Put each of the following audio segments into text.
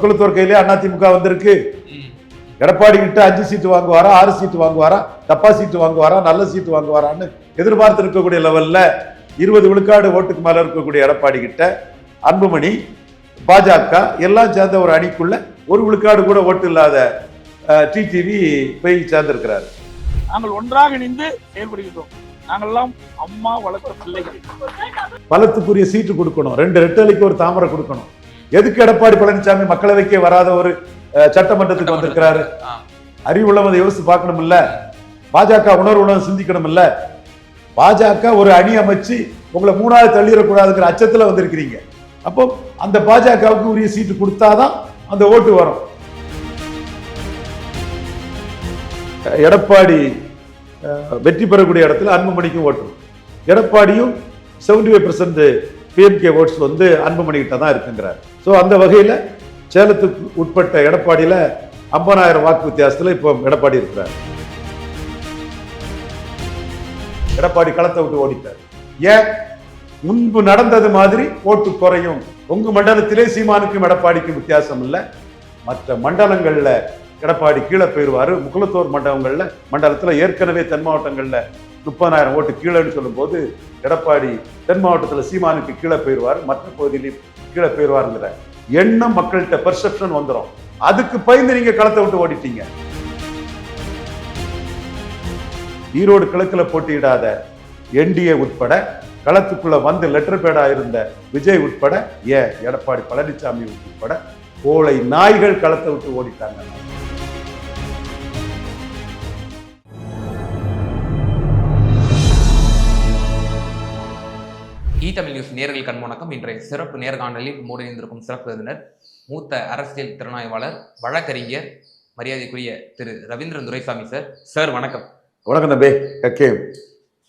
குளத்தூர் கையிலே அதிமுக வந்திருக்கு. எடப்பாடி கிட்ட அஞ்சு சீட்டு வாங்குவாரா ஆறு சீட்டு வாங்குவாரா டப்பா சீட்டு வாங்குவாரா நல்ல சீட்டு வாங்குவாரான்னு எதிர்பார்த்து இருக்கக்கூடிய லெவல்ல இருபது விழுக்காடு ஓட்டுக்கு மேல இருக்கக்கூடிய எடப்பாடி கிட்ட அன்புமணி பாஜக எல்லாம் சேர்ந்த ஒரு அணிக்குள்ள ஒரு விழுக்காடு கூட ஓட்டு இல்லாத டிடிவி போய் சேர்ந்திருக்கிறாரு. நாங்கள் ஒன்றாக இணைந்து செயல்படுகின்றோம். நாங்கள் எல்லாம் அம்மா வளர்த்த பிள்ளைகள். பலத்துக்குரிய சீட்டு கொடுக்கணும். ரெண்டு ரெட்டலைக்கு ஒரு தாமரை கொடுக்கணும். எதுக்கு எடப்பாடி பழனிசாமி மக்களவைக்கே வராத ஒரு சட்டமன்றத்துக்கு வந்திருக்கிறாரு. அறிவுள்ளவதை யோசிச்சு பார்க்கணும் இல்ல பாஜக உணர்வுடன் சிந்திக்கணும் இல்ல பாஜக ஒரு அணி அமைச்சு உங்களை மூணாவது தள்ளிடக்கூடாதுங்கிற அச்சத்துல வந்திருக்கிறீங்க. அப்போ அந்த பாஜகவுக்கு உரிய சீட்டு கொடுத்தாதான் அந்த ஓட்டு வரும். எடப்பாடி வெற்றி பெறக்கூடிய இடத்துல அன்புமணிக்கும் ஓட்டு. எடப்பாடியும் seventy five percent PMK votes வந்து அன்புமணிகிட்ட தான் இருக்குங்கிறார். ஸோ அந்த வகையில் சேலத்துக்கு உட்பட்ட எடப்பாடியில் ஐம்பதாயிரம் வாக்கு வித்தியாசத்தில் இப்போ எடப்பாடி இருக்கிறார். எடப்பாடி களத்தை விட்டு ஓடிட்டார். ஏன்? முன்பு நடந்தது மாதிரி ஓட்டு குறையும். உங்க மண்டலத்திலே சீமானுக்கும் எடப்பாடிக்கும் வித்தியாசம் இல்லை. மற்ற மண்டலங்கள்ல எடப்பாடி கீழே போயிடுவாரு முக்குளத்தூர் மண்டலங்களில் மண்டலத்துல ஏற்கனவே தென் மாவட்டங்கள்ல முப்பதாயிரம் ஓட்டு கீழேன்னு சொல்லும்போது எடப்பாடி தென் மாவட்டத்துல சீமானுக்கு கீழே போயிடுவார் மற்ற பகுதியிலையும் கீழே போயிடுவாருங்கிற எண்ணம் மக்கள்கிட்ட பெர்செப்ஷன் வந்துடும் அதுக்கு பயந்து நீங்க களத்தை விட்டு ஓடிட்டீங்க. ஈரோடு கிழக்குல போட்டியிடாத என்டிஏ உட்பட களத்துக்குள்ள வந்து லெட்டர் பேடா இருந்த விஜய் உட்பட ஏன் எடப்பாடி பழனிசாமி உட்பட கோளை நாய்கள் களத்தை விட்டு ஓடிட்டாங்க. தமிழ் நியூஸ் நேர்கள் கண்வணக்கம் இன்றைய சிறப்பு நேர்காணலில் மூடி இருந்திருக்கும் சிறப்பு விருந்தினர் மூத்த அரசியல் திறனாய்வாளர் வழக்கறிஞர் மரியாதைக்குரிய திரு ரவீந்திரன் துரைசாமி சார். சார் வணக்கம். வணக்கம் நம்பே கக்கேம்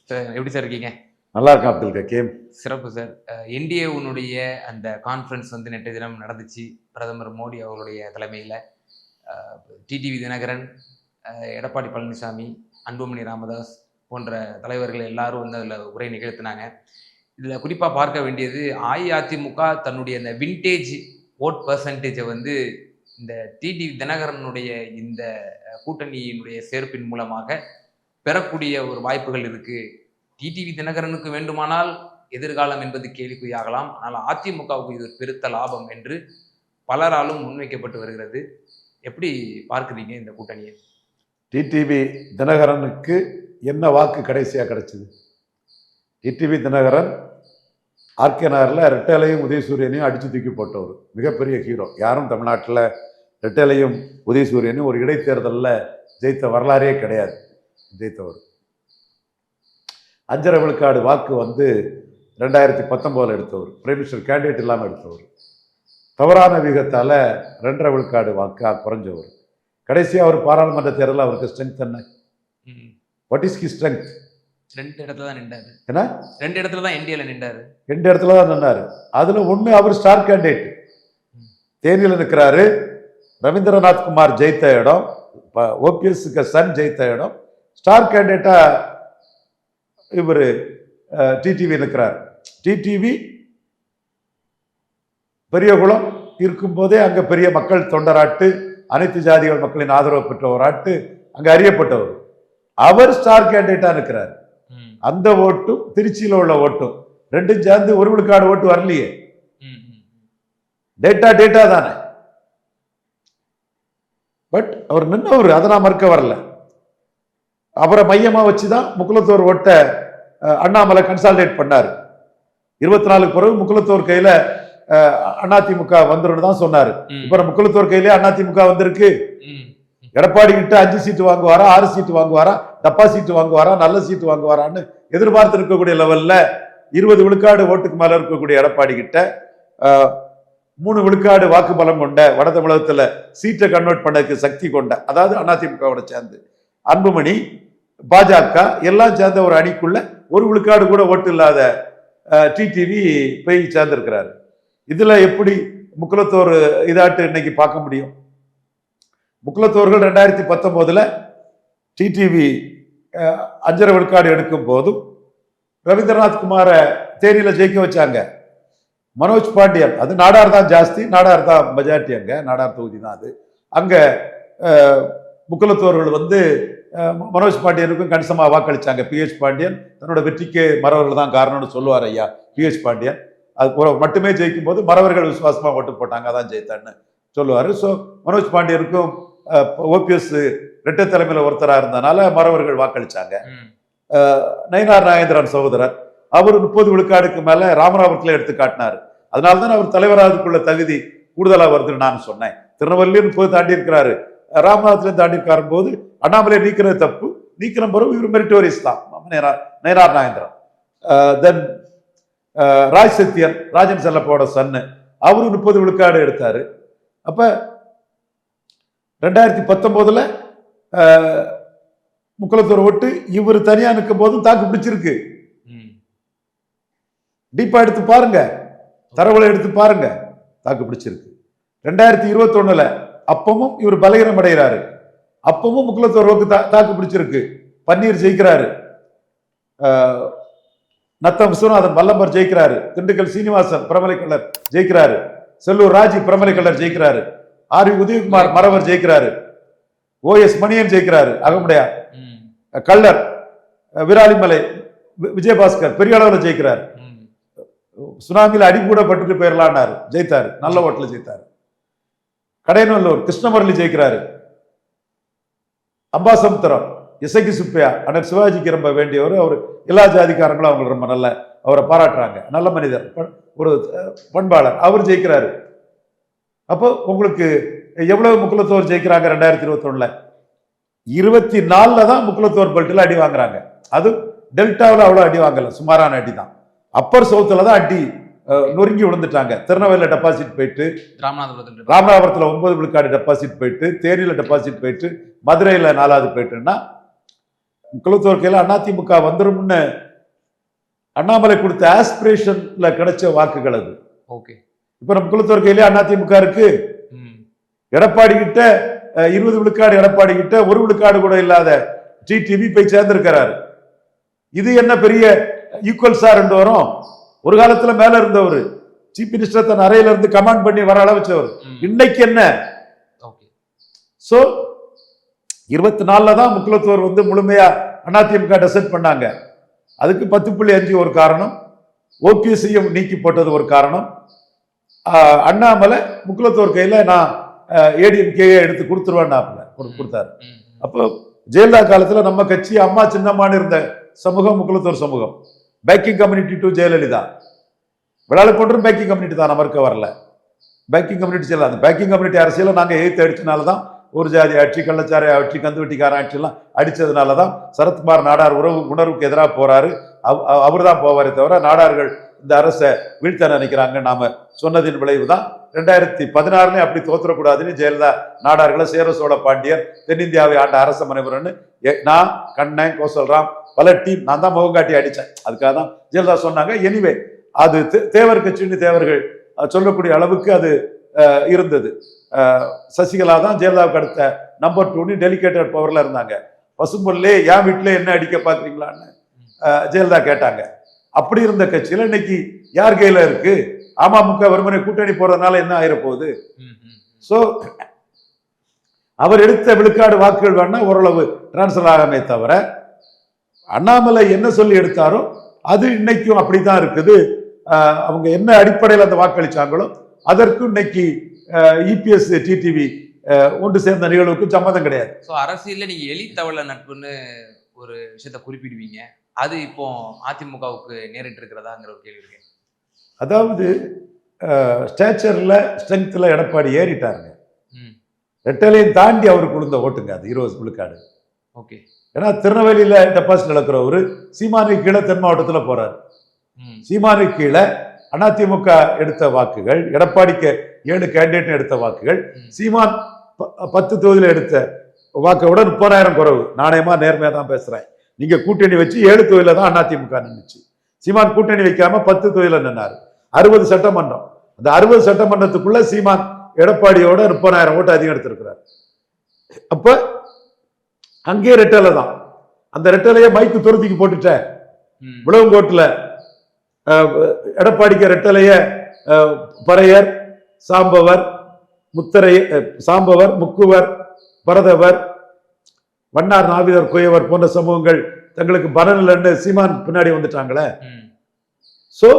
சார் எப்படி சார் இருக்கீங்க? நல்லா இருக்கா அப்துல் கக்கேம் சிறப்பு சார். என்டிஏவுனுடைய அந்த கான்ஃபரன்ஸ் வந்து நேற்று தினம் நடந்துச்சு. பிரதமர் மோடி அவர்களுடைய தலைமையில். டிடிவி தினகரன் எடப்பாடி பழனிசாமி அன்புமணி ராமதாஸ் போன்ற தலைவர்கள் எல்லாரும் வந்து அதில் உரை நிகழ்த்தினாங்க. இதில் குறிப்பாக பார்க்க வேண்டியது அஇஅதிமுக தன்னுடைய அந்த வின்டேஜ் ஓட் பர்சன்டேஜை வந்து இந்த டிடிவி தினகரனுடைய இந்த கூட்டணியினுடைய சேர்ப்பின் மூலமாக பெறக்கூடிய ஒரு வாய்ப்புகள் இருக்குது டிடிவி தினகரனுக்கு வேண்டுமானால் எதிர்காலம் என்பது கேள்விக்குறியாகலாம். ஆனால் அதிமுகவுக்கு இது ஒரு பெருத்த லாபம் என்று பலராலும் முன்வைக்கப்பட்டு வருகிறது. எப்படி பார்க்குறீங்க இந்த கூட்டணியை? டிடிவி தினகரனுக்கு என்ன வாக்கு கடைசியாக கிடைச்சிது? டிடிவி தினகரன் ஆர்கே நகரில் ரெட்டேலையும் உதயசூரியனையும் அடிச்சு தூக்கி போட்டவர். மிகப்பெரிய ஹீரோ யாரும் தமிழ்நாட்டில் ரெட்டேலையும் உதயசூரியனையும் ஒரு இடைத்தேர்தலில் ஜெயித்த வரலாறே கிடையாது. ஜெயித்தவர். அஞ்சரை விழுக்காடு வாக்கு வந்து ரெண்டாயிரத்தி பத்தொம்போதில் எடுத்தவர். பிரைம் மினிஸ்டர் கேண்டிடேட் இல்லாமல் எடுத்தவர். தவறான விகத்தால் ரெண்டரை விழுக்காடு வாக்கா குறைஞ்சவர். கடைசியாக அவர் பாராளுமன்ற தேர்தலில் அவருக்கு ஸ்ட்ரென்த் என்ன. வாட் இஸ் ஹி ஸ்ட்ரென்த் ரெண்டு இடத்துல தான் நின்றாரு. என்ன? ரெண்டு இடத்துல தான் என்டிஏல நின்றாரு. ரெண்டு இடத்துல தான் நின்னாரு. அதுல ஒண்ணு அவர் ஸ்டார் கேண்டிடேட் தேனியில் நிற்கிறாரு ரவீந்திரநாத் குமார் ஜெயித்த இடம். ஓபிஎஸ்க்கு சன் ஜெயித்த இடம். ஸ்டார் கேண்டிடேட்டா இவர் டிடிவி நிற்கிறார் டிடிவி பெரியகுளம் இருக்கும்போதே அங்க பெரிய மக்கள் தொண்டராட்டு அனைத்து ஜாதிகள் மக்களின் ஆதரவு பெற்றவராட்டு அங்க அறியப்பட்டவர். அவர் ஸ்டார் கேண்டிடேட்டா நிற்கிறார் ம். அந்த ஓட்டும் திருச்சியில உள்ள ஓட்டும். ரெண்டும் சேர்ந்து ஒரு விழுக்காடு ஓட்டு வரலையே. டேட்டா டேட்டா தானே. பட் அவர் நின்னவர் அதை நான் மறுக்க வரல. அவரை மையமா வச்சுதான் முக்குலத்தோர் ஓட்ட அண்ணாமலை கன்சால்டேட் பண்ணாரு. இருபத்தி நாலுக்கு பிறகு முக்குலத்தோர் கையில அதிமுக வந்துடும் தான் சொன்னாரு. இப்ப முக்குலத்தோர் கையிலே அதிமுக வந்திருக்கு. எடப்பாடி கிட்ட அஞ்சு சீட்டு வாங்குவாரா ஆறு சீட்டு வாங்குவாரா? தப்பா சீட்டு வாங்குவாரா நல்ல சீட்டு வாங்குவாரான்னு எதிர்பார்த்து இருக்கக்கூடிய லெவலில் இருபது விழுக்காடு ஓட்டுக்கு மேலே இருக்கக்கூடிய எடப்பாடி கிட்ட மூணு விழுக்காடு வாக்கு பலம் கொண்ட வட தமிழகத்தில் சீட்டை கன்வெர்ட் பண்ணதுக்கு சக்தி கொண்ட அதாவது அதிமுகவோட சேர்ந்து அன்புமணி பாஜக எல்லாம் சேர்ந்த ஒரு அணிக்குள்ள ஒரு விழுக்காடு கூட ஓட்டு இல்லாத டிடிவி போய் சேர்ந்திருக்கிறாரு. இதில் எப்படி முக்குலத்தோர் இதாட்டு இன்னைக்கு பார்க்க முடியும்? முக்குலத்தோர்கள் ரெண்டாயிரத்தி பத்தொம்போதில் டிடிவி அஞ்சரை விழுக்காடு எடுக்கும் போதும் ரவீந்திரநாத் குமாரை தேனியில் ஜெயிக்க வச்சாங்க. மனோஜ் பாண்டியன் அது நாடார் தான் ஜாஸ்தி நாடார் தான் மெஜாரிட்டி அங்கே நாடார் தொகுதி தான் அது. அங்கே முக்குலத்தோர்கள் வந்து மனோஜ் பாண்டியனுக்கும் கணிசமாக வாக்களித்தாங்க பிஹெச் பாண்டியன் தன்னோட வெற்றிக்கு மறவர்கள் தான் காரணம்னு சொல்லுவார் ஐயா பிஹெச் பாண்டியன். அது மட்டுமே ஜெயிக்கும் போது மறவர்கள் விசுவாசமாக ஓட்டு போட்டாங்க அதான் ஜெயித்தான்னு சொல்லுவார். ஸோ மனோஜ் பாண்டியனுக்கும் ஓபிஎஸ் ரெட்டை தலைமையில் ஒருத்தராக இருந்தனால மறவர்கள் வாக்களிச்சாங்க. ம். நயினார் நாகேந்திரன் சகோதரர் அவர் முப்பது விழுக்காடுக்கு மேல ராமநாதபுரத்துல எடுத்து காட்டினார். அதனால தான் அவர் தலைவராதுக்குள்ள தகுதி கூடுதலா வருதுன்னு நான் சொன்னேன். திருநெல்வேலியும் முப்பது தாண்டி இருக்கிறாரு. ராமநாதத்துல தாண்டி இருக்காரு போது அண்ணாமலை நீக்கிறது தப்பு. நீக்கிற பிறகு இவர் மெரிட்டோரியஸ் தான். நயினார் நயினார் நாகேந்திரன். தென் ராஜ் சத்யன் ராஜன் செல்லப்போட சன்னு அவரு முப்பது விழுக்காடு எடுத்தாரு. அப்ப ரெண்டாயிரத்தி பத்தொன்பதுல முக்குளத்தூர் ஓட்டு இவர் தனியா நிற்கும் போதும் தாக்கு பிடிச்சிருக்கு. ம். டீப்பா எடுத்து பாருங்க. தரவுகளை எடுத்து பாருங்க. தாக்கு பிடிச்சிருக்கு. ரெண்டாயிரத்தி இருபத்தொன்னுல அப்பவும் இவர் பலகீனம் அடைகிறாரு. அப்பவும் முக்குலத்தோர் ரோக்கு தா தாக்கு பிடிச்சிருக்கு. பன்னீர் ஜெயிக்கிறாரு. நத்தம் விஸ்வநாதன் வல்லம்பர் ஜெயிக்கிறாரு. திண்டுக்கல் சீனிவாசன் பிரமலை கல்லர் ஜெயிக்கிறாரு. செல்லூர் ராஜி பிரமலை கல்லர் ஜெயிக்கிறாரு. ஆர் வி உதயகுமார் மறவர் ஜெயிக்கிறாரு. ஓ எஸ் மணியன் ஜெயிக்கிறாரு. அகமுடையார். கள்ளர். விராலிமலை. விஜயபாஸ்கர் பெரிய அளவில் ஜெயிக்கிறார். சுனாமியில் அடி கூட பட்டுட்டு போயிடலான்னாரு ஜெயித்தாரு. நல்ல ஓட்டில் ஜெயித்தாரு. கடையநல்லூர் கிருஷ்ணமுரளி ஜெயிக்கிறாரு. அம்பாசமுத்திரம். இசைக்கு சுப்பையா. அண்ணன் சிவாஜிக்கு ரொம்ப வேண்டியவர். அவர் எல்லா ஜாதிக்காரங்களும் அவங்க ரொம்ப நல்ல அவரை பாராட்டுறாங்க. நல்ல மனிதர். ஒரு பண்பாளர். அவர் ஜெயிக்கிறாரு. அப்போ உங்களுக்கு எவ்வளவு முக்குலத்தோர் ஜெயிக்கிறாங்க ரெண்டாயிரத்தி இருபத்தொன்னுல? இருபத்தி நாலுல தான் முக்குலத்தோர் பெல்ட்டில் அடி வாங்குறாங்க. அது டெல்டாவில் அவ்வளோ அடி வாங்கல சுமாரான அடி தான். அப்பர் சவுத்துல தான் அடி நொறுங்கி விழுந்துட்டாங்க. திருநெல்வேலியில் டெபாசிட் போயிட்டு ராமநாதபுரத்தில் ராமநாதபுரத்தில் ஒன்பது விழுக்காடு டெபாசிட் போயிட்டு தேனியில் டெபாசிட் போயிட்டு மதுரையில் நாலாவது போயிட்டுன்னா குளத்தூர் கையில் அதிமுக வந்துரும்னு அண்ணாமலை கொடுத்த ஆஸ்பிரேஷன்ல கிடைச்ச வாக்குகள் அது. ஓகே. இப்போ நம்ம குளத்தூர் கையிலே அதிமுக இருக்கு. எடப்பாடி கிட்ட இருபது விழுக்காடு எடப்பாடி கிட்ட ஒரு விழுக்காடு கூட இல்லாத டிடிவி போய் சேர்ந்திருக்கிறாரு. இது என்ன பெரிய ஈக்குவல் சார் ரெண்டு வரும்? ஒரு காலத்துல மேல இருந்தவர். சீஃப் மினிஸ்டர் தன் அறையில இருந்து கமாண்ட் பண்ணி வர அளவச்சவர். இன்னைக்கு என்ன? சோ இருபத்தி நாலுல தான் முக்குலத்தோர் வந்து முழுமையா அதிமுக டெசைட் பண்ணாங்க. அதுக்கு பத்து புள்ளி அஞ்சு ஒரு காரணம். ஓபிஎஸ்சியும் நீக்கி போட்டது ஒரு காரணம். அண்ணாமலை முக்குலத்தோர் கையில நான் ஏடிஎம்கேயை எடுத்து கொடுத்துருவேன்னாப்புல கொடு- கொடுத்தாரு. அப்போ ஜெயலலிதா காலத்துல நம்ம கட்சி அம்மா சின்னம்மான்னு இருந்த சமூகம் முக்குலத்தோர் சமூகம். Backing community to Jayalalithaa. விழால கொண்டும் பேக்கிங் கம்யூனிட்டி தான் நம்ம இருக்க வரல. பேக்கிங் கம்யூனிட்டி செய்யலாம் அந்த பேக்கிங் கம்யூனிட்டி அரசியலை நாங்கள் எதிர்த்து அடிச்சனால தான் ஒரு ஜாதி ஆட்சி கள்ளச்சாரை ஆட்சி கந்து வெட்டிக்கார ஆட்சியெல்லாம் அடிச்சதுனால தான் சரத்குமார் நாடார் உறவு உணர்வுக்கு எதிராக போறாரு. அவர் தான் போவாரே தவிர நாடார்கள் இந்த அரசை வீழ்த்த நினைக்கிறாங்க. நாம சொன்னதின் விளைவு தான் ரெண்டாயிரத்தி பதினாறுலயும் அப்படி தோத்துறக்கூடாதுன்னு ஜெயலலிதா நாடார்களை சேர சோழ பாண்டியர் தென்னிந்தியாவை ஆண்ட அரச மனைவரன்னு எ- நான் கண்ணன் கோசல்ராம் பல டீம் நான் தான் முகம் காட்டி அடித்தேன் அதுக்காக தான் ஜெயலலிதா சொன்னாங்க. எனிவே அது தேவர் கட்சின்னு தேவர்கள் சொல்லக்கூடிய அளவுக்கு அது இருந்தது. சசிகலா தான் ஜெயலலிதாவுக்கு அடுத்த நம்பர் டூன்னு டெலிகேட்டட் பவர்ல இருந்தாங்க. பசும்பொல்லே என் வீட்டில் என்ன அடிக்க பார்க்குறீங்களான்னு? ஜெயலலிதா கேட்டாங்க. அப்படி இருந்த கட்சியில இன்னைக்கு யார் கையில இருக்கு அமமுக வெறுமனே கூட்டணி போறதுனால என்ன ஆயிர போகுது ம். ம். சோ அவர் எடுத்த விழுக்காடு வாக்குகள் வேணா ஓரளவு டிரான்ஸ்ஃபர் ஆகாமே தவிர அண்ணாமலை என்ன சொல்லி எடுத்தாரோ அது இன்னைக்கும் அப்படித்தான் இருக்குது அவங்க என்ன அடிப்படையில் அந்த வாக்களிச்சாங்களோ அதற்கும் இன்னைக்கு இபிஎஸ் டிடிவி ஒன்று சேர்ந்த நிகழ்வுக்கு சம்மதம் கிடையாது ஸோ அரசியல்ல நீங்க எலி தவள நட்புன்னு ஒரு விஷயத்த குறிப்பிடுவீங்க அது இப்போ அதிமுகவுக்கு நேரிட்டு இருக்கிறதாங்கிற ஒரு கேள்வி இருக்கு அதாவது ஸ்டேச்சர்ல ஸ்ட்ரென்த்ல எடப்பாடி ஏறிட்டாருங்க. ரெட்டலையும் தாண்டி அவருக்கு விழுந்த ஓட்டுங்க அது இருபது விழுக்காடு ஓகே. ஏன்னா திருநெல்வேலியில டெபாசிட் இழக்கிறவர் சீமானுக்கு கீழே தென் மாவட்டத்துல போறாரு. ம். சீமானுக்கு கீழே அதிமுக எடுத்த வாக்குகள் எடப்பாடிக்கு ஏழு கேண்டிடேட் எடுத்த வாக்குகள். சீமான் பத்து தொகுதியில எடுத்த வாக்கை விட முப்பதாயிரம் குறைவு. நாணயமா நேர்மையா தான் பேசுறேன். நீங்க கூட்டணி வச்சு ஏழு தொகுதியில தான் அதிமுக நின்றுச்சு சீமான் கூட்டணி வைக்காம பத்து தொகுதியில நின்னாரு. அறுபது சட்டமன்றம். அந்த அறுபது சட்டமன்றத்துக்குள்ள சீமான் எடப்பாடியோட முப்பதாயிரம் ஓட்டு அதிகம் எடுத்திருக்கிறார். அப்ப அங்கே ரெட்டலை தான். அந்த ரெட்டலையை மைக்கு துரத்திக்கு போட்டுட்டேன் ம். விளவங்கோட்டில் எடப்பாடிக்கு ரெட்டலைய பறையர் சாம்பவர் முத்தரை சாம்பவர் முக்குவர் பரதவர் வண்ணார் நாவிதர் குயவர் போன்ற சமூகங்கள் தங்களுக்கு பலனில்லைன்னு சீமான் பின்னாடி வந்துட்டாங்களே. சோ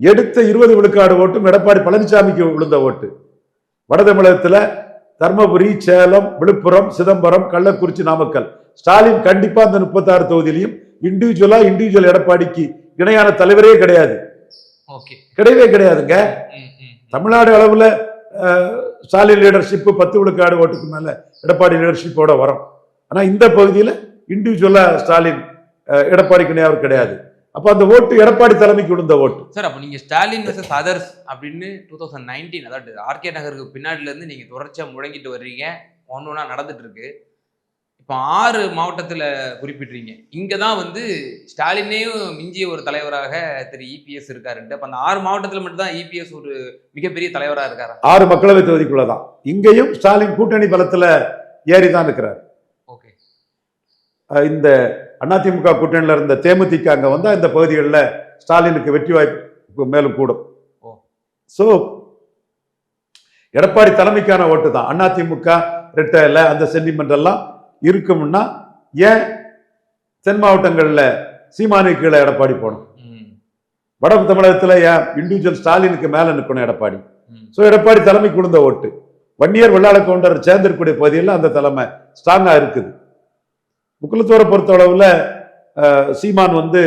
எடுத்த இருபது விழுக்காடு ஓட்டும் எடப்பாடி பழனிசாமிக்கு விழுந்த ஓட்டு. வட தமிழகத்துல தர்மபுரி சேலம் விழுப்புரம் சிதம்பரம் கள்ளக்குறிச்சி நாமக்கல். ஸ்டாலின் கண்டிப்பா அந்த முப்பத்தாறு தொகுதியிலையும் இண்டிவிஜுவலா இண்டிவிஜுவல் எடப்பாடிக்கு இணையான தலைவரே கிடையாது. ஓகே. கிடையவே கிடையாதுங்க. தமிழ்நாடு அளவுல ஸ்டாலின் லீடர்ஷிப் பத்து விழுக்காடு ஓட்டுக்கு மேல எடப்பாடி லீடர்ஷிப்போட வரும். ஆனா இந்த பகுதியில இண்டிவிஜுவலா ஸ்டாலின் அஹ், எடப்பாடிக்கு இணையவர் கிடையாது. அப்ப அந்த ஓட்டு எடப்பாடி தலைமைக்கு விழுந்த ஓட்டு. சார் அப்போ நீங்க ஸ்டாலின் வர்சஸ் அதர்ஸ் அப்படின்னு டூ தௌசண்ட் நைன்டீன் அதாவது ஆர்கே நகருக்கு பின்னாடில இருந்து நீங்க தொடர்ச்சியா முழங்கிட்டு வர்றீங்க. ஒன்று ஒன்றா நடந்துட்டு இருக்கு இப்போ ஆறு மாவட்டத்துல குறிப்பிட்றீங்க. இங்க தான் வந்து ஸ்டாலினேயும் மிஞ்சிய ஒரு தலைவராக திரு இபிஎஸ் இருக்காருன்ட்டு அப்போ அந்த ஆறு மாவட்டத்துல மட்டும் தான் இபிஎஸ் ஒரு மிகப்பெரிய தலைவராக இருக்காரா? ஆறு மக்களவை தொகுதிக்குள்ளதான். இங்கேயும் ஸ்டாலின் கூட்டணி பலத்துல ஏறி தான் இருக்கிறார். இந்த அதிமுக கூட்டணியில இருந்த தேமுதிக அங்க வந்தா இந்த பகுதிகளில் ஸ்டாலினுக்கு வெற்றி வாய்ப்பு மேலும் கூடும். சோ எடப்பாடி தலைமைக்கான ஓட்டு தான். அதிமுக ரெட்டையில அந்த சென்டிமெண்ட் எல்லாம் இருக்கும்னா ஏன் தென் மாவட்டங்கள்ல சீமானுக்கு கீழே எடப்பாடி போகணும்? வட தமிழகத்துல ஏன் இண்டிவிஜுவல் ஸ்டாலினுக்கு மேல நிற்கணும் எடப்பாடி? ஸோ எடப்பாடி தலைமைக்கு விழுந்த ஓட்டு. வன்னியர் வெள்ளாள கவுண்டர் சேர்ந்திருக்கக்கூடிய பகுதியில் அந்த தலைமை ஸ்ட்ராங்கா இருக்குது. முக்குலத்தோரை பொறுத்தளவுல சீமான் வந்து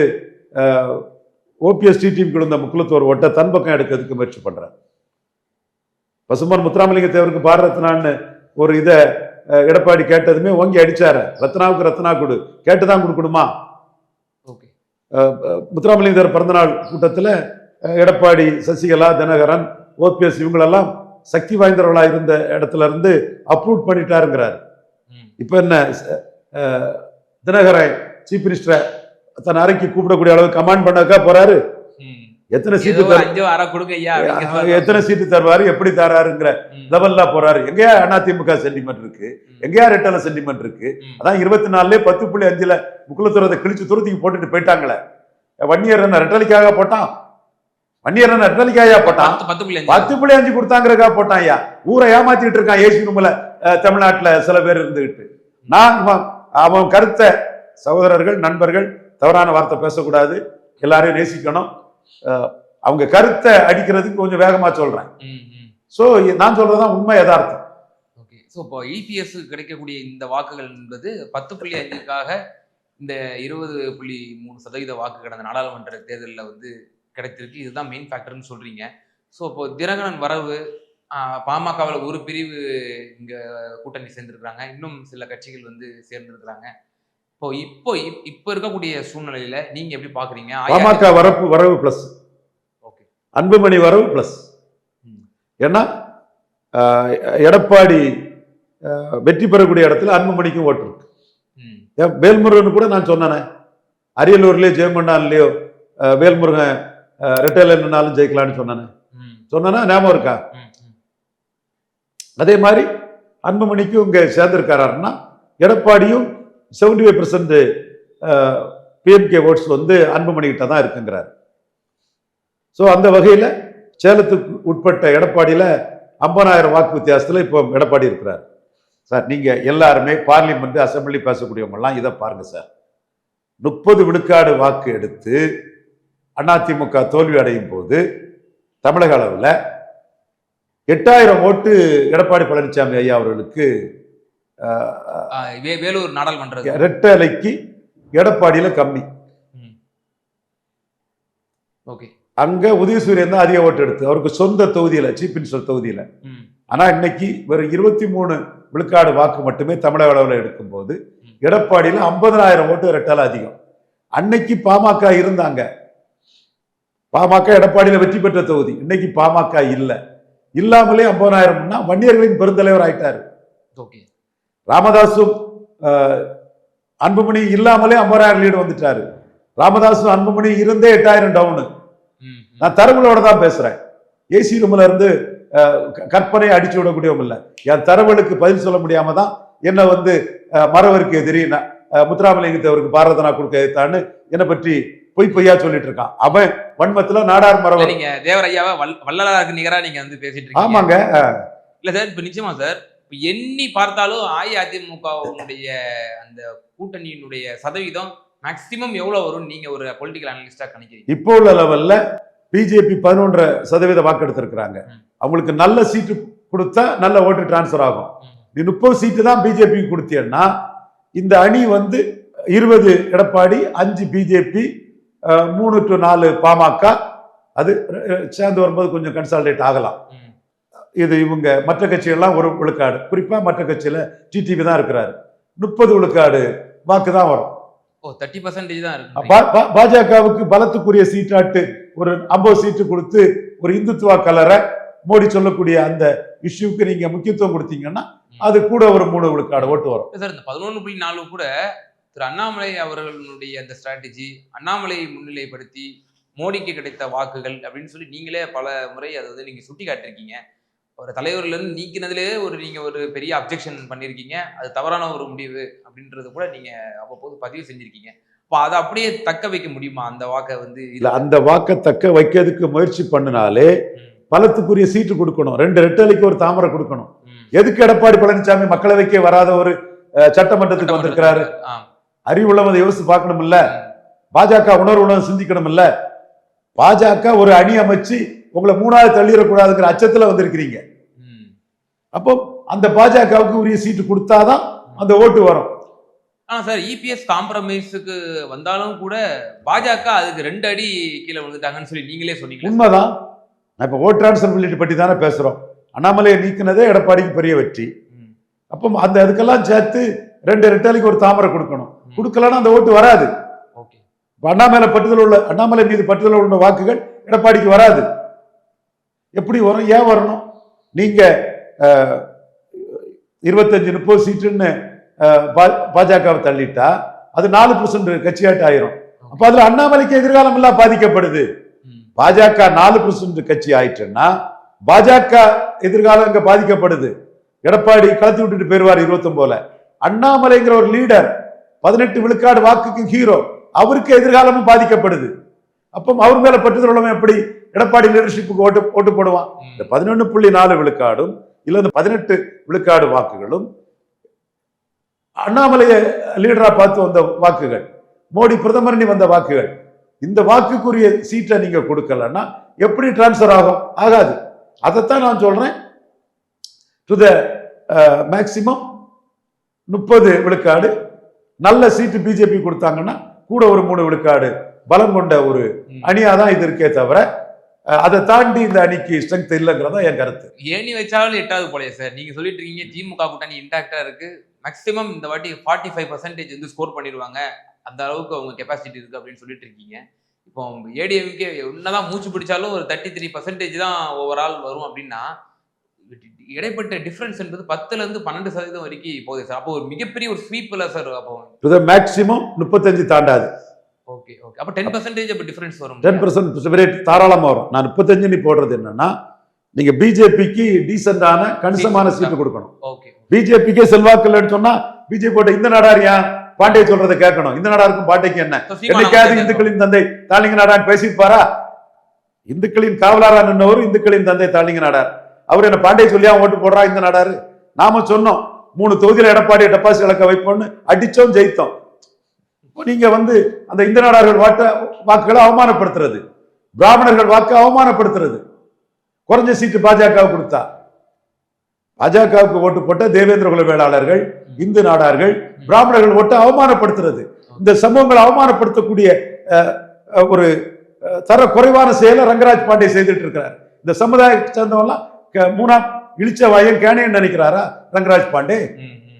ஓபிஎஸ் டிடிஎம்க்கு விழுந்த முக்குலத்தோர் ஓட்டை தன் பக்கம் எடுக்கிறதுக்கு முயற்சி பண்றார். பசுமன் முத்துராமலிங்க தேவருக்கு பாரரத்னான்னு ஒரு இதை எடப்பாடி கேட்டதுமே ஓங்கி அடிச்சாரு. ரத்னாவுக்கு ரத்னா கொடு. கேட்டுதான் கொடுக்கணுமா? ஓகே. அஹ், அஹ், முத்துராமலிங்க தேவர் பிறந்தநாள் கூட்டத்தில் எடப்பாடி சசிகலா தினகரன் ஓபிஎஸ் இவங்களெல்லாம் சக்தி வாய்ந்தவர்களா இருந்த இடத்துல இருந்து அப்ரூவ் பண்ணிட்டாருங்கிறார். இப்போ என்ன தினகரன் சீஃப் மினிஸ்டரை தன் அறைக்கு கூப்பிடக்கூடிய அளவு கமாண்ட் பண்ணக்கா போறாரு? எத்தனை சீட்டு எத்தனை சீட்டு தருவாரு எப்படி தராருங்கிற. லெவல்ல போறாரு. எங்கேயா அதிமுக சென்டிமெண்ட் இருக்கு. எங்கேயா ரெட்டல சென்டிமெண்ட் இருக்கு. அதான் இருபத்தி நாலுல பத்து புள்ளி அஞ்சுல முக்குலத்துறதை கிழிச்சு துருத்திக்கு போட்டுட்டு போயிட்டாங்களே. வன்னியர் என்ன ரெட்டலிக்காக போட்டான்? வன்னியர் என்ன ரெட்டலிக்காக போட்டான்? பத்து பத்து புள்ளி அஞ்சு. பத்து புள்ளி அஞ்சு கொடுத்தாங்கிறக்கா போட்டான் ஐயா. ஊரை ஏமாத்திட்டு இருக்கான் ஏசி ரூம்ல தமிழ்நாட்டுல சில பேர் இருந்துகிட்டு. நான் அவன் கருத்தை சகோதரர்கள் நண்பர்கள் தவறான வார்த்தை பேசக்கூடாது. எல்லாரையும் நேசிக்கணும். அவங்க கருத்தை அடிக்கிறதுக்கு கொஞ்சம் வேகமா சொல்றேன். ம் ம் சோ நான் சொல்றதுதான் உண்மை யதார்த்தம். ஓகே. ஸோ இப்போ இபிஎஸ் கிடைக்கக்கூடிய இந்த வாக்குகள் என்பது பத்து புள்ளி அஞ்சுக்காக இந்த இருபது புள்ளி மூணு சதவீத வாக்கு கடந்த நாடாளுமன்ற தேர்தலில் வந்து கிடைத்திருக்கு. இதுதான் மெயின் ஃபேக்டர்னு சொல்றீங்க. ஸோ இப்போ தினகரன் வரவு பாமகவில் ஒரு பிரிவு இங்க கூட்டணி சேர்ந்திருக்கிறாங்க. இன்னும் சில கட்சிகள் வந்து சேர்ந்திருக்கிறாங்க. இப்போ இப்போ இப்- இப்போ இருக்கக்கூடிய சூழ்நிலையில நீங்க எப்படி பாக்குறீங்க? பாமக வரப்பு வரவு பிளஸ் ஓகே. அன்புமணி வரவு பிளஸ். ஏன்னா எடப்பாடி வெற்றி பெறக்கூடிய இடத்துல அன்புமணிக்கும் ஓட்டு இருக்கு. வேல்முருகன் கூட நான் சொன்னேனே. அரியலூர்லயோ ஜெயமண்டான்லயோ வேல்முருகன் ரிட்டையர் நின்னாலும் ஜெயிக்கலாம்னு சொன்னானே. ம். சொன்னேன்னா ஞாபகம் இருக்கா? அதே மாதிரி அன்புமணிக்கும் இங்கே சேர்ந்திருக்காருன்னா எடப்பாடியும் seventy five percent PMK votes வந்து அன்புமணிகிட்ட தான் இருக்குங்கிறார். ஸோ அந்த வகையில் சேலத்துக்கு உட்பட்ட எடப்பாடியில் ஐம்பதாயிரம் வாக்கு வித்தியாசத்தில் இப்போ எடப்பாடி இருக்கிறார். சார் நீங்கள் எல்லாருமே பார்லிமெண்ட் அசம்பிளி பேசக்கூடியவங்கெல்லாம் இதை பாருங்கள் சார். முப்பது விழுக்காடு வாக்கு எடுத்து அதிமுக தோல்வி அடையும் போது தமிழக அளவில் எட்டாயிரம் ஓட்டு எடப்பாடி பழனிசாமி ஐயா அவர்களுக்கு வேலூர் நாடாளுமன்ற ரெட்டலைக்கு எடப்பாடியில கம்மி. ஓகே. அங்க உதயசூரியன் தான் அதிக ஓட்டு எடுத்து அவருக்கு சொந்த தொகுதியில சீஃப் மினிஸ்டர் தொகுதியில. ஆனா இன்னைக்கு வெறும் இருபத்தி மூணு விழுக்காடு வாக்கு மட்டுமே தமிழக அளவில் எடுக்கும்போது எடப்பாடியில ஐம்பதனாயிரம் ஓட்டு ரெட்டல அதிகம். அன்னைக்கு பாமக இருந்தாங்க. பாமக எடப்பாடியில வெற்றி பெற்ற தொகுதி இன்னைக்கு பாமக இல்ல. இல்லாமலே ஐம்பதனாயிரம்னா வன்னியர்களின் பெருந்தலைவர் ஆயிட்டாரு. ராமதாசும் அன்புமணி இல்லாமலே ஐம்பதாயிரம் லீடு வந்துட்டாரு. ராமதாசும் அன்புமணி இருந்தே எட்டாயிரம் டவுனு. நான் தரவுகளோட தான் பேசுறேன். ஏசி ரூம்ல இருந்து அஹ், க- கற்பனையை அடிச்சு விடக்கூடியவங்க இல்ல. என் தரவுகளுக்கு பதில் சொல்ல முடியாம தான் என்ன வந்து மறவருக்கு எதிரி நான், அஹ், முத்துராமலிங்க தேவருக்கு பாரதனா கொடுக்க எதிர்த்தான்னு என்னை பற்றி பொய் பொய்யா சொல்லிட்டு இருக்கான் அவன் வன்மத்துல நாடார் மரவர் நீங்க தேவர் ஐயாவை வல்- வள்ளலாருக்கு நிகரா நீங்க வந்து பேசிட்டு இருக்கீங்க. ஆமாங்க இல்ல சார் இப்ப நிச்சயமா சார் இப்ப எண்ணி பார்த்தாலும் அஇஅதிமுகவுடைய அந்த கூட்டணியினுடைய சதவீதம் மேக்சிமம் எவ்வளவு வரும் நீங்க ஒரு பொலிட்டிக்கல் அனலிஸ்டா கணிக்கிறீங்க? இப்போ உள்ள லெவல்ல பிஜேபி பதினொன்றரை சதவீத வாக்கு எடுத்திருக்கிறாங்க ம். அவங்களுக்கு நல்ல சீட்டு கொடுத்தா நல்ல ஓட்டு டிரான்ஸ்ஃபர் ஆகும். நீ முப்பது சீட்டு தான் பிஜேபி கொடுத்தீங்கன்னா இந்த அணி வந்து இருபது எடப்பாடி அஞ்சு பிஜேபி மூணு டு நாலு பாமக அது சேர்ந்து வரும்போது கொஞ்சம் கன்சால்டேட் ஆகலாம். இது இவங்க மற்ற கட்சிகள்லாம் ஒரு விழுக்காடு. குறிப்பா மற்ற கட்சியில டிடிவி தான் இருக்கிறாரு. முப்பது விழுக்காடு வாக்கு தான் வரும். பாஜகவுக்கு பலத்துக்குரிய சீட்டாட்டு ஒரு ஐம்பது சீட்டு கொடுத்து ஒரு இந்துத்துவா கலரை மோடி சொல்லக்கூடிய அந்த இஷ்யூக்கு நீங்க முக்கியத்துவம் கொடுத்தீங்கன்னா அது கூட ஒரு மூணு விழுக்காடு ஓட்டு வரும். சார் இந்த பதினொன்று புள்ளி நாலு கூட திரு அண்ணாமலை அவர்களுடைய அந்த ஸ்ட்ராட்டஜி அண்ணாமலையை முன்னிலைப்படுத்தி மோடிக்கு கிடைத்த வாக்குகள் அப்படின்னு சொல்லி நீங்களே பல முறை அதை வந்து நீங்க சுட்டி காட்டிருக்கீங்க ஒரு தலைவர்ல இருந்து நீக்கினதுலேயே ஒரு நீங்க ஒரு பெரிய அப்ஜெக்ஷன் பண்ணியிருக்கீங்க அது தவறான ஒரு முடிவு அப்படின்றது கூட நீங்க அவ்வப்போது பதிவு செஞ்சிருக்கீங்க. அப்போ அதை அப்படியே தக்க வைக்க முடியுமா? அந்த வாக்கை வந்து இல்ல அந்த வாக்கை தக்க வைக்கிறதுக்கு முயற்சி பண்ணினாலே பலத்துக்குரிய சீட்டு கொடுக்கணும். ரெண்டு ரெட்டலைக்கு ஒரு தாமரை கொடுக்கணும். எதுக்கு எடப்பாடி பழனிசாமி மக்களவைக்கே வராத ஒரு சட்டமன்றத்துக்கு வந்திருக்கிறாரு? அறிவுள்ளவதை யோசிச்சு பார்க்கணும் இல்ல. பாஜக உணர்வு உணர்வு சிந்திக்கணும் இல்ல பாஜக ஒரு அணி அமைச்சு உங்களை மூணாவது தள்ளிடக்கூடாதுங்கிற அச்சத்துல வந்திருக்கிறீங்க. அப்போ அந்த பாஜகவுக்கு உரிய சீட்டு கொடுத்தாதான் அந்த ஓட்டு வரும். ஆனா சார் இபிஎஸ் காம்ப்ரமைஸுக்கு வந்தாலும் கூட பாஜக அதுக்கு ரெண்டு அடி கீழே விழுந்துட்டாங்கன்னு சொல்லி நீங்களே சொன்னீங்க உண்மைதான். நான் இப்போ ஓட் டிரான்ஸ்ஃபர்பிலிட்டி பற்றி தானே பேசுறோம். அண்ணாமலையை நீக்கினதே எடப்பாடிக்கு பெரிய வெற்றி. அப்போ அந்த அதுக்கெல்லாம் சேர்த்து ரெண்டு ரெட்டாளிக்கு ஒரு தாமரை கொடுக்கணும். கொடுக்கலன்னா அந்த ஓட்டு வராது. இப்ப அண்ணாமலை பட்டுதல் உள்ள அண்ணாமலை மீது பட்டுதல் உள்ள வாக்குகள் எடப்பாடிக்கு வராது. எப்படி வரும்? ஏன் வரணும்? நீங்க இருபத்தஞ்சு முப்பது சீட்டுன்னு பாஜகவை தள்ளிட்டா அது நாலு பர்சன்ட் கட்சியாட்டு ஆயிரும். அப்ப அதுல அண்ணாமலைக்கு எதிர்காலம் எல்லாம் பாதிக்கப்படுது. பாஜக நாலு பர்சன்ட் கட்சி ஆயிட்டுன்னா பாஜக எதிர்காலம் இங்க பாதிக்கப்படுது. எடப்பாடி கலத்தி விட்டுட்டு போயிருவார் இருபத்தொன்பதுல அண்ணாமலைங்கிற ஒரு லீடர் பதினெட்டு விழுக்காடு வாக்குக்கு ஹீரோ அவருக்கு எதிர்காலமும் பாதிக்கப்படுது. அப்போ அவர் மேல உள்ளவன் எப்படி? எடப்பாடி லீடர்ஷிப்புக்கு ஓட்டு ஓட்டு போடுவான். இந்த பதினொன்று புள்ளி நாலு விழுக்காடும் இல்ல இந்த பதினெட்டு விழுக்காடு வாக்குகளும் அண்ணாமலைய லீடரா பார்த்து வந்த வாக்குகள் மோடி பிரதமர் வந்த வாக்குகள் இந்த வாக்குக்குரிய சீட்டை நீங்க கொடுக்கலன்னா எப்படி டிரான்ஸ்ஃபர் ஆகும்? ஆகாது. அதைத்தான் நான் சொல்றேன். டு த மேக்சிமம் முப்பது விழுக்காடு. நல்ல சீட்டு பிஜேபி கொடுத்தாங்கன்னா கூட ஒரு மூணு விழுக்காடு. பலம் கொண்ட ஒரு அணியா தான் இது இருக்கே தவிர அதை தாண்டி இந்த அணிக்கு ஸ்ட்ரென்த் இல்லைங்கிறதா என் கருத்து. ஏணி வச்சாலும் எட்டாவது போலயே சார். நீங்க சொல்லிட்டு இருக்கீங்க திமுக கூட்டணி இன்டாக்டா இருக்கு. மேக்ஸிமம் இந்த வாட்டி ஃபார்ட்டி ஃபைவ் பர்சன்டேஜ் வந்து ஸ்கோர் பண்ணிடுவாங்க. அந்த அளவுக்கு அவங்க கெப்பாசிட்டி இருக்கு அப்படின்னு சொல்லிட்டு இருக்கீங்க. இப்போ ஏடிஎம்கே என்னதான் மூச்சு பிடிச்சாலும் ஒரு தேர்ட்டி த்ரீ பர்சன்டேஜ் தான் ஓவரால் வரும் அப்படின்னா இடைப்பட்ட டிஃபரன்ஸ் என்பது பத்துல இருந்து பன்னெண்டு சதவீதம் வரைக்கும் போகுது சார். அப்போ ஒரு மிகப்பெரிய ஒரு ஸ்வீப் இல்ல சார் அப்போ மேக்சிமம் முப்பத்தஞ்சு தாண்டாது. ஓகே ஓகே அப்போ டென் பர்சன்டேஜ் அப்போ டிஃபரன்ஸ் வரும். டென் பர்சன்ட் தாராளமா வரும். நான் முப்பத்தஞ்சு நீ போடுறது என்னன்னா நீங்க பிஜேபிக்கு டீசென்டான கணிசமான சீட்டு கொடுக்கணும். ஓகே பிஜேபிக்கே செல்வாக்கு இல்லைன்னு சொன்னா பிஜேபி போட்ட இந்த நாடார் ஏன்? பாண்டே சொல்றதை கேட்கணும். இந்த நாடாருக்கும் பாண்டைக்கு என்ன? என்னைக்காவது இந்துக்களின் தந்தை? தாளிங்க நாடான்னு பேசியிருப்பாரா? இந்துக்களின் காவலாரா நின்றவர் இந்துக்களின் தந்தை தாளிங்க நாடார் அவர் என்ன பாண்டே சொல்லியா ஓட்டு போடுறா இந்த நாடாரு? நாம சொன்னோம் மூணு தொகுதியில் எடப்பாடி டெபாசிட் இழக்க வைப்போம்னு அடிச்சோம் ஜெயித்தோம். நீங்க வந்து அந்த இந்த நாடார்கள் வாட்ட வாக்குகளை அவமானப்படுத்துறது. பிராமணர்கள் வாக்கு அவமானப்படுத்துறது. குறைஞ்ச சீட்டு பாஜகவுக்கு கொடுத்தா. பாஜகவுக்கு ஓட்டு போட்ட தேவேந்திர குல வேளாளர்கள் இந்து நாடார்கள் பிராமணர்கள் ஓட்டு அவமானப்படுத்துறது. இந்த சமூகங்களை அவமானப்படுத்தக்கூடிய ஒரு தர குறைவான செயலை ரங்கராஜ் பாண்டே செய்துட்டு இருக்கிறார். இந்த சமுதாயத்தை சேர்ந்தவெல்லாம் மூணாம் இழிச்ச வாயன் கேனையன் நினைக்கிறாரா? ரங்கராஜ் பாண்டே.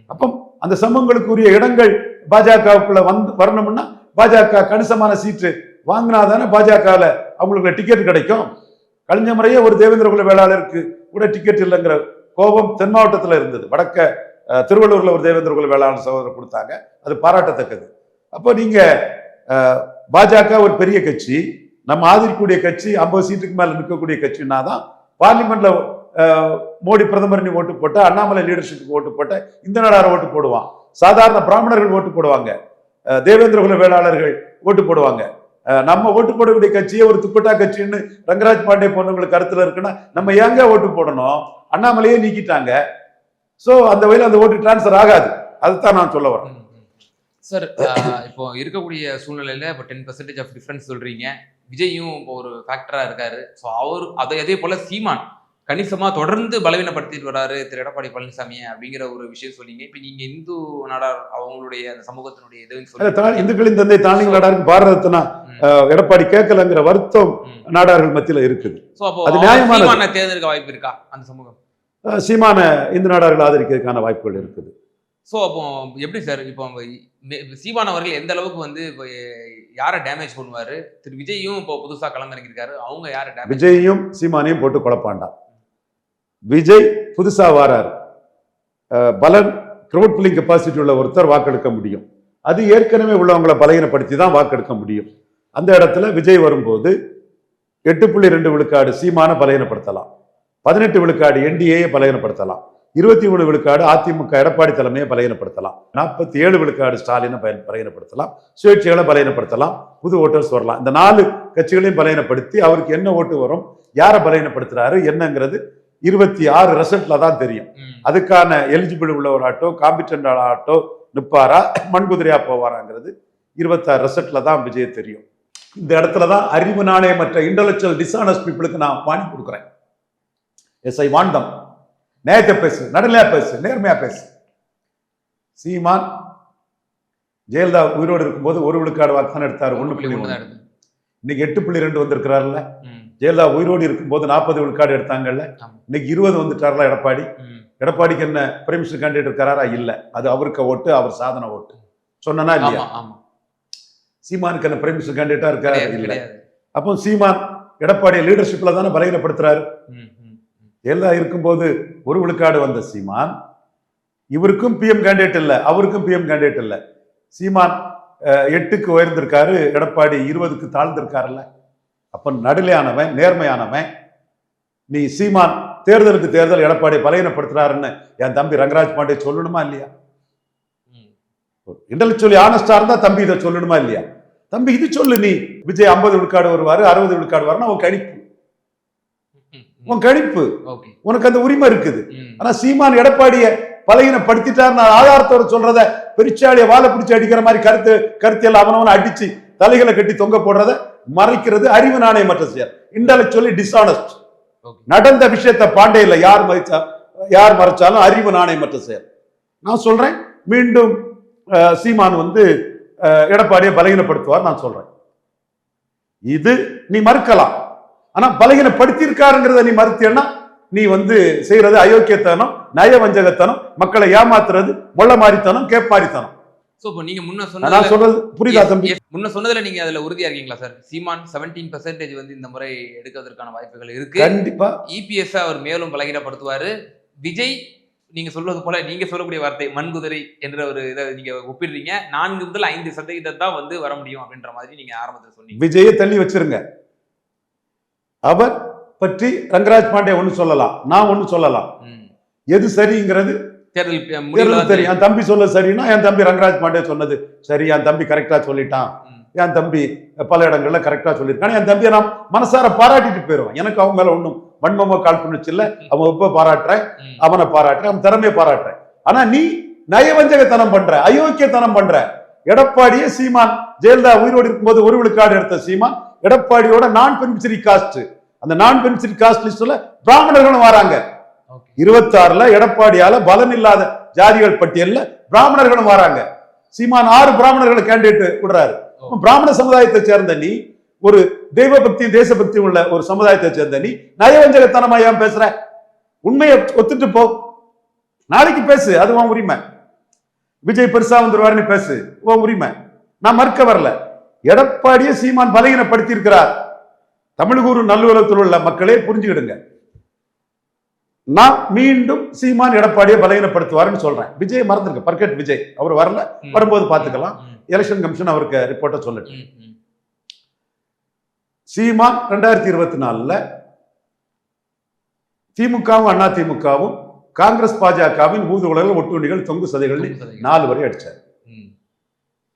அப்போ அந்த சமூகங்களுக்கு உரிய இடங்கள் பாஜகவுக்குள்ள வந்து வரணும்னா பாஜக கணிசமான சீட்டு வாங்கினாதானே பாஜகவில் அவங்களுக்கு டிக்கெட் கிடைக்கும். கழிஞ்ச முறையே ஒரு தேவேந்திர குல வேளாளருக்கு கூட டிக்கெட் இல்லைங்கிற கோபம் தென் மாவட்டத்தில் இருந்தது. வடக்க திருவள்ளூர்ல ஒரு தேவேந்திர குல வேளாளர் சகோதரர் கொடுத்தாங்க. அது பாராட்டத்தக்கது. அப்போ நீங்க அஹ், பாஜக ஒரு பெரிய கட்சி நம்ம ஆதரிக்கக்கூடிய கட்சி ஐம்பது சீட்டுக்கு மேல நிற்கக்கூடிய கட்சின்னா தான் பார்லிமெண்ட்ல அஹ், மோடி பிரதமர் நீ ஓட்டு போட்ட அண்ணாமலை லீடர்ஷிப்புக்கு ஓட்டு போட்ட இந்த நாடார ஓட்டு போடுவான். சாதாரண பிராமணர்கள் ஓட்டு போடுவாங்க. தேவேந்திரகுல தேவேந்திர வேளாளர்கள் ஓட்டு போடுவாங்க. நம்ம ஓட்டு போடக்கூடிய கட்சியே ஒரு துப்பட்டா கட்சின்னு ரங்கராஜ் பாண்டே போன்றவங்களுக்கு கருத்துல இருக்குன்னா நம்ம ஏங்க ஓட்டு போடணும்? அண்ணாமலையே நீக்கிட்டாங்க. சோ அந்த வகையில் அந்த ஓட்டு டிரான்ஸ்ஃபர் ஆகாது. அதுதான் நான் சொல்ல வரேன். சார் இப்போ இருக்கக்கூடிய சூழ்நிலையில இப்போ டென் பர்சன்டேஜ் ஆஃப் டிஃபரன்ஸ் சொல்றீங்க. விஜயும் இப்போ ஒரு ஃபேக்டரா இருக்காரு. ஸோ அவர் அதை அதே போல சீமான். கணிசமா தொடர்ந்து பலவீனப்படுத்திட்டு வராரு திரு எடப்பாடி பழனிசாமி அப்படிங்கிற ஒரு விஷயம் சொன்னீங்க. இப்போ நீங்க இந்து நாடார் அவங்களுடைய அந்த சமூகத்தினுடைய இதுன்னு இந்துக்களின் தந்தை தானிய நாடாருக்கு பாரத ரத்னா ம். அஹ், எடப்பாடி கேட்கலங்கிற வருத்தம் நாடார்கள் மத்தியில இருக்குது. அது. சீமானை தேர்ந்தெடுக்க வாய்ப்பு இருக்கா அந்த சமூகம்? சீமான இந்து நாடார்கள் ஆதரிக்கிறதுக்கான வாய்ப்புகள் இருக்குது. ஸோ அப்போ எப்படி சார் இப்போ சீமான் அவர்கள் எந்த அளவுக்கு வந்து இப்போ யாரை டேமேஜ் பண்ணுவாரு? திரு விஜயும் இப்போ புதுசா களமிறங்கியிருக்காரு. அவங்க யாரை விஜயையும் சீமானையும் போட்டு குழப்பாண்டாம் விஜய் புதுசாக வாரார். பலன் க்ரௌட் புல்லிங் கெப்பாசிட்டி உள்ள ஒருத்தர் வாக்கெடுக்க முடியும். அது ஏற்கனவே உள்ளவங்களை பலகீனப்படுத்தி தான் வாக்கெடுக்க முடியும். அந்த இடத்துல விஜய் வரும்போது எட்டு புள்ளி ரெண்டு விழுக்காடு சீமான பலகீனப்படுத்தலாம். பதினெட்டு விழுக்காடு என்டிஏயை பலகீனப்படுத்தலாம். இருபத்தி மூணு விழுக்காடு அதிமுக எடப்பாடி தலைமையை பலகீனப்படுத்தலாம். நாற்பத்தி ஏழு விழுக்காடு ஸ்டாலினை பயன் பலகீனப்படுத்தலாம். சுயேட்சைகளை பலகீனப்படுத்தலாம். புது ஓட்டர்ஸ் வரலாம். இந்த நாலு கட்சிகளையும் பலகீனப்படுத்தி அவருக்கு என்ன ஓட்டு வரும் யாரை பலகீனப்படுத்துறாரு என்னங்கிறது இருபத்தி ஆறு ரிசல்ட்ல தான் தெரியும். அதுக்கான எலிஜிபிள் உள்ளவராட்டோ காம்பிட்டன்ட் ஆட்டோ நிப்பாரா மண்குதிரையா போவாராங்கிறது இருபத்தாறு ரிசல்ட்ல தான் விஜய் தெரியும். இந்த இடத்துல தான் அறிவு நாணயமற்ற இன்டலெக்சுவல் டிஸ்ஆனஸ்ட் பீப்புளுக்கு நான் வாங்கி கொடுக்குறேன். எஸ் ஐ வாண்டம் நேயத்தை பேசு நடுநிலையா பேசு நேர்மையா பேசு. சீமான் ஜெயலலிதா உயிரோடு இருக்கும்போது ஒரு விழுக்காடு வாக்குதான் எடுத்தார் ஒண்ணு புள்ளி தான் எடுத்து. இன்னைக்கு எட்டு புள்ளி ரெண்டு வந்திருக்கிறாருல்ல. ஜெயலலிதா உயிரோடு இருக்கும்போது நாற்பது விழுக்காடு எடுத்தாங்கல்ல. இன்னைக்கு இருபது வந்துட்டார்ல எடப்பாடி. எடப்பாடிக்கு என்ன பிரைமினிஸ்டர் கேண்டிடேட் இருக்காரா? இல்ல. அது அவருக்கு ஓட்டு அவர் சாதன ஓட்டு. சொன்னா இல்லையா? சீமானுக்கு என்ன பிரைமினிஸ்டர் கேண்டிடேட்டா இருக்காரு? இல்ல. அப்போ சீமான் எடப்பாடி லீடர்ஷிப்ல தானே பலகீனப்படுத்துறாரு. ஜெயலலிதா இருக்கும்போது ஒரு விழுக்காடு வந்த சீமான் இவருக்கும் பிஎம் கேண்டிடேட் இல்ல அவருக்கும் பிஎம் கேண்டிடேட் இல்ல. சீமான் எட்டுக்கு உயர்ந்திருக்காரு எடப்பாடி இருபதுக்கு தாழ்ந்திருக்காருல்ல? அப்ப நடுநிலையானவன் நேர்மையானவன். நீ சீமான் தேர்தலுக்கு தேர்தல் எடப்பாடி பலகீனப்படுத்துறாருன்னு என் தம்பி ரங்கராஜ் பாண்டே சொல்லணுமா இல்லையா. இன்டலெக்சுவலி ஆனஸ்டா இருந்தா தம்பி இதை சொல்லணுமா இல்லையா? தம்பி இது சொல்லு நீ. விஜய் ஐம்பது விழுக்காடு வருவாரு அறுபது விழுக்காடு வரணும் உன் கணிப்பு. உன் கணிப்பு. உனக்கு அந்த உரிமை இருக்குது. ஆனா சீமான் எடப்பாடிய பலகீனப்படுத்திட்டார் நான் ஆதாரத்தோட சொல்றத பெருச்சாலிய வாழை பிடிச்சு அடிக்கிற மாதிரி கருத்து கருத்தியல் அவனவன அடிச்சு தலைகளை கட்டி தொங்க போடுறத மறைக்கிறது அறிவு நாணயமற்ற செயல் இன்டலெக்சுவலி டிஸ்ஆனஸ்ட் நடந்த விஷயத்த பாண்டேல யார் மறைச்சா யார் மறைச்சாலும் அறிவு நாணயமற்ற செயல் நான் சொல்றேன் மீண்டும் சீமான் வந்து எடப்பாடியை பலகீனப்படுத்துவார் நான் சொல்றேன். இது நீ மறுக்கலாம். ஆனா பலகீனப்படுத்தியிருக்காருங்கிறத நீ மறுத்தியன்னா நீ வந்து செய்யறது அயோக்கியத்தனம் நயவஞ்சகத்தனம் மக்களை ஏமாத்துறது மொள்ள மாறித்தனம் கேப் மாறித்தனம் சோ இப்போ நீங்க முன்ன நான் சொன்னதுல சொல்றது புரியுதா தம்பி. முன்ன சொன்னதுல நீங்க அதுல உறுதியா இருக்கீங்களா சார் சீமான் 17% பர்சன்டேஜ் வந்து இந்த முறை எடுக்கிறதுக்கான வாய்ப்புகள் இருக்கு. கண்டிப்பா. இபிஎஸ் அவர் மேலும் பலகீனப்படுத்துவாரு. விஜய் நீங்க சொல்வது போல நீங்க சொல்லக்கூடிய வார்த்தை மண்குதிரை என்ற ஒரு இதை நீங்க ஒப்பிடுறீங்க. நான்கு முதல் ஐந்து சதவீதம் தான் வந்து வர முடியும் அப்படின்ற மாதிரி நீங்க ஆரம்பத்தில் சொன்னீங்க. விஜயை தள்ளி வச்சிருங்க. அவர் பற்றி ரங்கராஜ் பாண்டே ஒண்ணு சொல்லலாம் நான் ஒண்ணு சொல்லலாம். எது சரிங்கிறது தேர்தல் தெரியும். என் தம்பி சொல்ல சரின்னா என் தம்பி ரங்கராஜ் பாண்டே சொன்னது. சரி என் தம்பி கரெக்டா சொல்லிட்டான். என் தம்பி பல இடங்கள்ல கரெக்டா சொல்லியிருக்கான். என் தம்பியை நான் மனசார பாராட்டிட்டு போயிடுவேன் எனக்கு அவங்க மேல ஒண்ணும் வன்மமோ காழ்ப்புணர்ச்சி இல்ல. அவன் உப்ப பாராட்டுறேன். அவனை பாராட்டுறேன் அவன் திறமையை பாராட்டுறேன் ஆனா நீ நயவஞ்சகத்தனம் பண்ற அயோக்கியத்தனம் பண்ற. எடப்பாடியே சீமான் ஜெயலலிதா உயிரோடு இருக்கும்போது ஒரு விழுக்காடு எடுத்த சீமான் எடப்பாடியோட நான் பெனிஃபிஷரி காஸ்ட். அந்த நான் பெனிஃபிஷரி காஸ்ட் லிஸ்ட்ல பிராமணர்களும் வராங்க. இருபத்தாறுல எடப்பாடியால பலன் இல்லாத ஜாதிகள் பட்டியல்ல பிராமணர்களும் வராங்க. சீமான் ஆறு பிராமணர்களை கேண்டிடேட் விடுறாரு. பிராமண சமுதாயத்தை சேர்ந்த நீ ஒரு தெய்வ பக்தியும் தேசபக்தியும் உள்ள ஒரு சமுதாயத்தை சேர்ந்த நீ நயவஞ்சகத்தனமா ஏன் பேசுற? உண்மையை ஒத்துட்டு போ. நாளைக்கு பேசு அது உன் உரிமை. விஜய் பெருசா வந்துருவாருன்னு பேசு உன் உரிமை. நான் மறுக்க வரல. எடப்பாடியை சீமான் பலகீனப்படுத்தி இருக்கிறார் தமிழ்கூறு நல்லுறத்தில் உள்ள மக்களே புரிஞ்சுக்கிடுங்க. நான் மீண்டும் சீமான் எடப்பாடியை பலகீனப்படுத்துவாருன்னு சொல்றேன். விஜய் மறந்துருக்க பர்கெட் விஜய். அவர் வரல. வரும்போது பார்த்துக்கலாம். எலெக்ஷன் கமிஷன் அவருக்கு ரிப்போர்ட்டை சொல்லட்டு. சீமான் ரெண்டாயிரத்தி இருபத்தி நாலுல திமுகவும் அண்ணா திமுகவும் காங்கிரஸ் பாஜகவின் ஊதுகுழல் ஒட்டுண்ணிகள் தொங்கு சதைகள். நாலு வரை அடிச்சார்.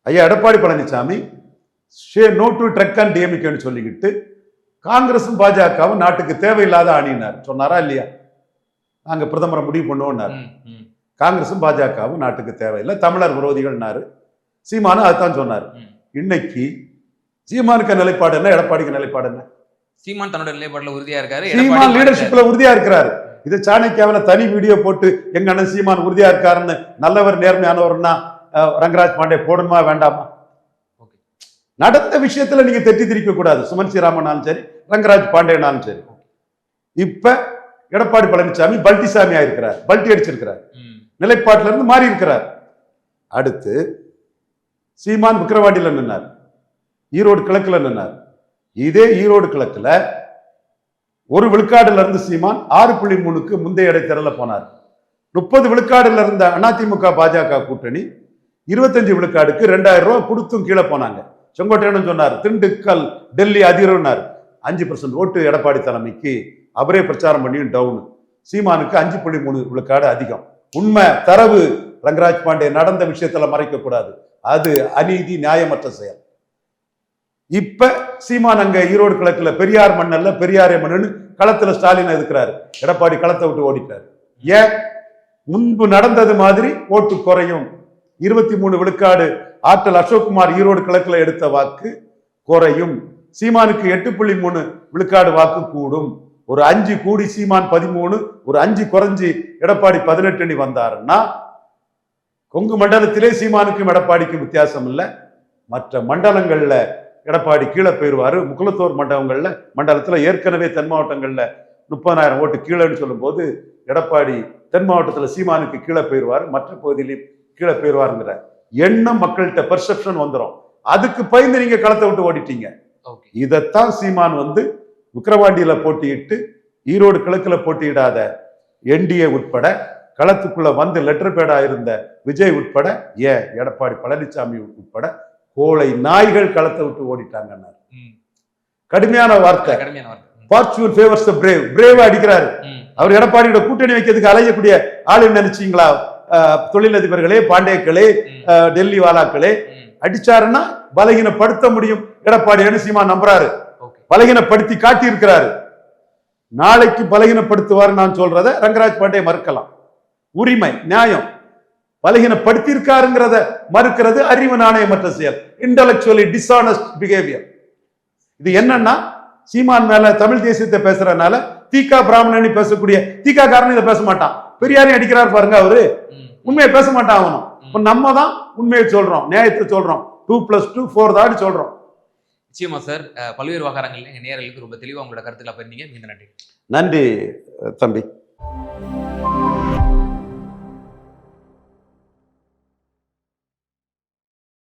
ஐயா Edappadi Palaniswami say no to drug and டிஎம்கேன்னு சொல்லிக்கிட்டு காங்கிரஸும் பாஜகவும் நாட்டுக்கு தேவையில்லாத அணியினார் சொன்னாரா இல்லையா? நாங்க பிரதமரை முடிவு பண்ணுவோம்னாரு. காங்கிரஸும் பாஜகவும் நாட்டுக்கு தேவையில்லை. தமிழர் விரோதிகள்னாரு. சீமானும் அதுதான் சொன்னார். இன்னைக்கு சீமானுக்கு நிலைப்பாடு என்ன? எடப்பாடிக்கு நிலைப்பாடு என்ன? சீமான் தன்னோட நிலைப்பாடுல உறுதியா இருக்காரு. சீமான் லீடர்ஷிப்ல உறுதியா இருக்கிறாரு. இது சாணக்கியாவில தனி வீடியோ போட்டு எங்க அண்ணன் சீமான் உறுதியா இருக்காருன்னு நல்லவர் நேர்மையானவர்னா ரங்கராஜ் பாண்டே போடணுமா வேண்டாமா. நடந்த விஷயத்துல நீங்க தெட்டி திரிக்க கூடாது சுமன் ஸ்ரீராமனாலும் சரி ரங்கராஜ் பாண்டேனாலும் சரி. இப்ப எடப்பாடி பழனிசாமி பல்டிசாமி ஆயிருக்கிறார் பல்டி அடிச்சிருக்கிறார். நிலைப்பாட்டில இருந்து மாறி இருக்கிறார். அடுத்து சீமான் விக்கிரவாண்டியில நின்னார். ஈரோடு கிழக்குல நின்னார். இதே ஈரோடு கிழக்குல ஒரு விழுக்காடுல இருந்து சீமான் ஆறு புள்ளி மூணுக்கு முந்தைய இடைத்தேர்தல போனார். முப்பது விழுக்காடுல இருந்த அதிமுக பாஜக கூட்டணி இருபத்தஞ்சு விழுக்காடுக்கு ரெண்டாயிரம் ரூபாய் கொடுத்தும் கீழே போனாங்க. செங்கோட்டையனும் சொன்னார் திண்டுக்கல் டெல்லி அதிரம்னார் அஞ்சு பர்சன்ட் ஓட்டு எடப்பாடி தலைமைக்கு அவரே பிரச்சாரம் பண்ணியும் டவுன் சீமானுக்கு அஞ்சு புள்ளி மூணு விழுக்காடு அதிகம். உண்மை தரவு ரங்கராஜ் பாண்டே நடந்த விஷயத்துல மறைக்க கூடாது. அது அநீதி நியாயமற்ற செயல். இப்ப சீமான் அங்க ஈரோடு கிழக்குல பெரியார் மண்ணல்ல பெரியாரே மண்ணுன்னு களத்துல ஸ்டாலின் இருக்கிறாரு எடப்பாடி களத்தை விட்டு ஓடிட்டாரு. ஏன்? முன்பு நடந்தது மாதிரி ஓட்டு குறையும். இருபத்தி மூணு விழுக்காடு ஆற்றல் அசோக்குமார் ஈரோடு கிழக்குல எடுத்த வாக்கு குறையும். சீமானுக்கு எட்டு புள்ளி மூணு விழுக்காடு வாக்கு கூடும். ஒரு அஞ்சு கூடி சீமான் பதிமூணு ஒரு அஞ்சு குறைஞ்சி எடப்பாடி பதினெட்டு அணி வந்தாருன்னா கொங்கு மண்டலத்திலே சீமானுக்கும் எடப்பாடிக்கும் வித்தியாசம் இல்லை. மற்ற மண்டலங்கள்ல எடப்பாடி கீழே போயிடுவாரு முக்குளத்தூர் மண்டலங்கள்ல மண்டலத்துல ஏற்கனவே தென் மாவட்டங்கள்ல முப்பதாயிரம் ஓட்டு கீழேன்னு சொல்லும்போது எடப்பாடி தென் மாவட்டத்துல சீமானுக்கு கீழே போயிடுவாரு மற்ற பகுதியிலையும் கீழே போயிடுவாருங்கிற எண்ணம் மக்கள்கிட்ட பெர்செப்ஷன் வந்துடும் அதுக்கு பயந்து நீங்க களத்தை விட்டு ஓடிட்டீங்க. இதைத்தான் சீமான் வந்து விக்கிரவாண்டியில போட்டியிட்டு ஈரோடு கிழக்குல போட்டியிடாத என்டிஏ உட்பட களத்துக்குள்ள வந்து லெட்டர் பேடா இருந்த விஜய் உட்பட ஏன் எடப்பாடி பழனிசாமி உட்பட கோழை நாய்கள் களத்தை விட்டு ஓடிட்டாங்கன்னாரு ம், கடுமையான வார்த்தை. ஃபார்ச்சூன் ஃபேவர்ஸ் த பிரேவ் பிரேவா அடிக்கிறாரு. அவர் எடப்பாடியோட கூட்டணி வைக்கிறதுக்கு அலையக்கூடிய ஆளு நினைச்சீங்களா? தொழிலதிபர்களே பாண்டேக்களே டெல்லி வாலாக்களே அடிச்சாருன்னா பலகீனப்படுத்த முடியும். எடப்பாடி சீமா நம்புறாரு. பலகீனப்படுத்தி காட்டி இருக்கிறாரு நாளைக்கு பலகீனப்படுத்துவார் நான் சொல்றத ரங்கராஜ் பாண்டே மறுக்கலாம். உரிமை நியாயம். பலகீனப்படுத்தி இருக்காருங்கிறத மறுக்கிறது அறிவு நாணயமற்ற செயல். இன்டலெக்சுவலி டிஸ்ஆனஸ்ட் பிஹேவியர் இது என்னன்னா சீமான் மேல தமிழ் தேசியத்தை பேசுறதுனால தீகா பிராமணனி பேசக்கூடிய தீகா காரன் இதை பேச மாட்டான். பெரியாரையும் அடிக்கிறார் பாருங்க அவரு. உண்மையை பேச மாட்டான் அவனும். இப்ப நம்ம தான் உண்மையை சொல்றோம் நியாயத்தை சொல்றோம். டூ பிளஸ் டூ ஃபோர் தான் சொல்றோம். நிச்சயமா சார். பல்வேறு விவகாரங்களில் நேரலுக்கு ரொம்ப தெளிவா உங்களோட கருத்துக்களை பண்ணிங்க மிக நன்றி. நன்றி தம்பி.